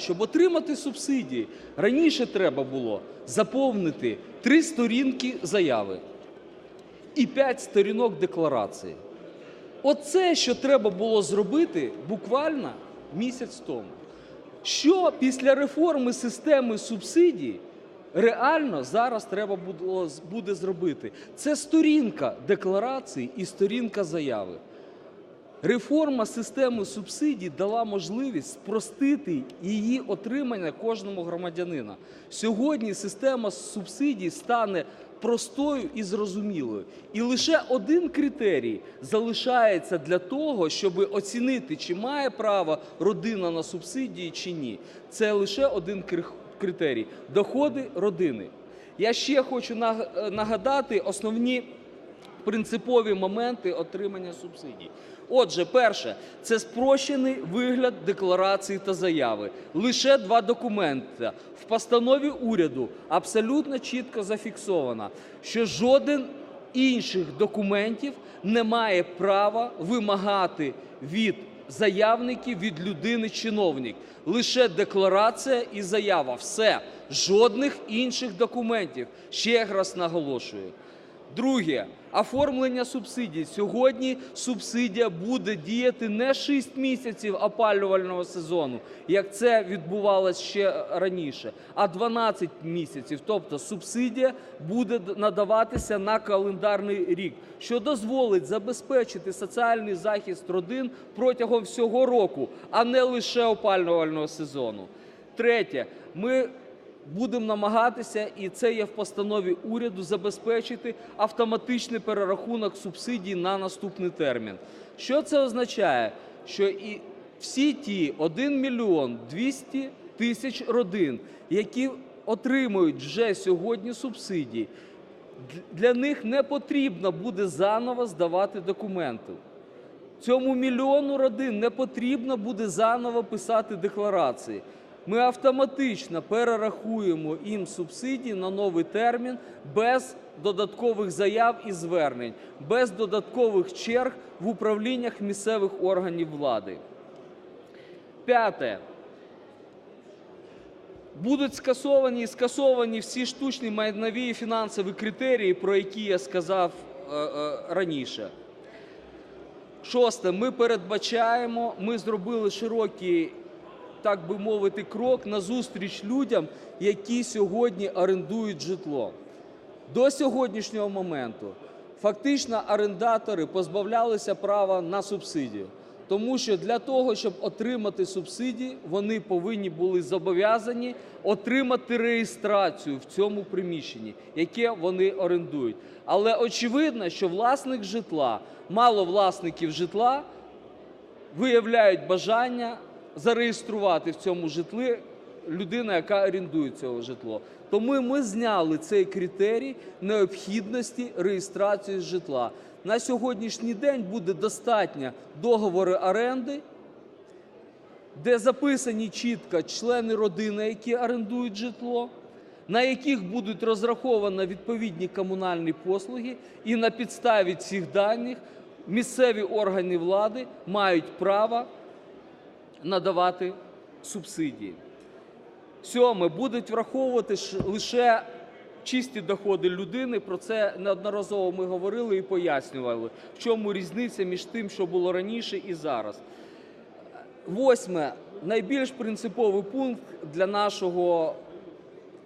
Щоб отримати субсидії, раніше треба було заповнити три сторінки заяви і п'ять сторінок декларації. Оце, що треба було зробити буквально місяць тому. Що після реформи системи субсидій реально зараз треба буде зробити? Це сторінка декларації і сторінка заяви. Реформа системи субсидій дала можливість спростити її отримання кожному громадянина. Сьогодні система субсидій стане простою і зрозумілою. І лише один критерій залишається для того, щоб оцінити, чи має право родина на субсидії чи ні. Це лише один критерій доходи родини. Я ще хочу наг- нагадати основні принципові моменти отримання субсидій. Отже, перше, це спрощений вигляд декларації та заяви. Лише два документи. В постанові уряду абсолютно чітко зафіксовано, що жоден інших документів не має права вимагати від заявників, від людини чиновник. Лише декларація і заява. Все. Жодних інших документів. Ще раз наголошую. Друге, оформлення субсидій. Сьогодні субсидія буде діяти не 6 місяців опалювального сезону, як це відбувалося ще раніше, а 12 місяців. Тобто субсидія буде надаватися на календарний рік, що дозволить забезпечити соціальний захист родин протягом всього року, а не лише опалювального сезону. Третє, ми будемо намагатися, і це є в постанові уряду, забезпечити автоматичний перерахунок субсидій на наступний термін. Що це означає? Що і всі ті 1 мільйон 200 тисяч родин, які отримують вже сьогодні субсидії, для них не потрібно буде заново здавати документи. Цьому мільйону родин не потрібно буде заново писати декларації. Ми автоматично перерахуємо їм субсидії на новий термін без додаткових заяв і звернень, без додаткових черг в управліннях місцевих органів влади. П'яте. Будуть скасовані і скасовані всі штучні майнові фінансові критерії, про які я сказав е, е, раніше. Шосте, ми передбачаємо, ми зробили широкий, так би мовити, крок назустріч людям, які сьогодні орендують житло. До сьогоднішнього моменту фактично орендатори позбавлялися права на субсидію, тому що для того, щоб отримати субсидії, вони повинні були зобов'язані отримати реєстрацію в цьому приміщенні, яке вони орендують. Але очевидно, що власник житла, мало власників житла виявляють бажання зареєструвати в цьому житлі людина, яка орендує це житло. Тому ми зняли цей критерій необхідності реєстрації житла. На сьогоднішній день буде достатньо договори оренди, де записані чітко члени родини, які орендують житло, на яких будуть розраховані відповідні комунальні послуги, і на підставі цих даних місцеві органи влади мають право надавати субсидії. Сьоме, будуть враховувати лише чисті доходи людини. Про це неодноразово ми говорили і пояснювали, в чому різниця між тим, що було раніше і зараз. Восьме, найбільш принциповий пункт для нашого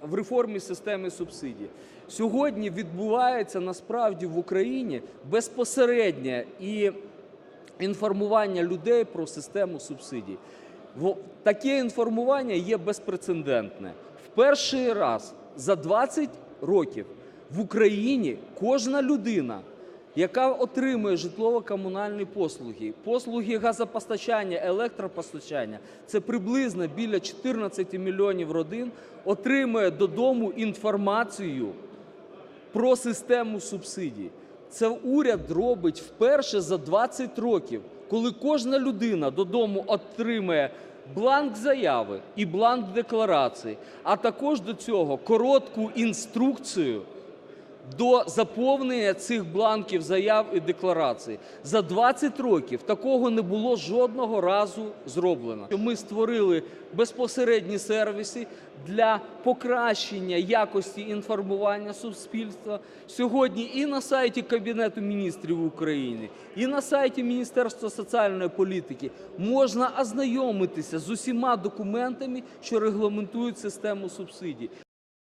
в реформі системи субсидій. Сьогодні відбувається насправді в Україні безпосереднє і інформування людей про систему субсидій. Таке інформування є безпрецедентне. В перший раз за 20 років в Україні кожна людина, яка отримує житлово-комунальні послуги, послуги газопостачання, електропостачання, це приблизно біля 14 мільйонів родин, отримує додому інформацію про систему субсидій. Це уряд робить вперше за 20 років, коли кожна людина додому отримає бланк заяви і бланк декларації, а також до цього коротку інструкцію до заповнення цих бланків заяв і декларацій. За 20 років такого не було жодного разу зроблено. Ми створили безпосередні сервіси для покращення якості інформування суспільства. Сьогодні і на сайті Кабінету міністрів України, і на сайті Міністерства соціальної політики можна ознайомитися з усіма документами, що регламентують систему субсидій.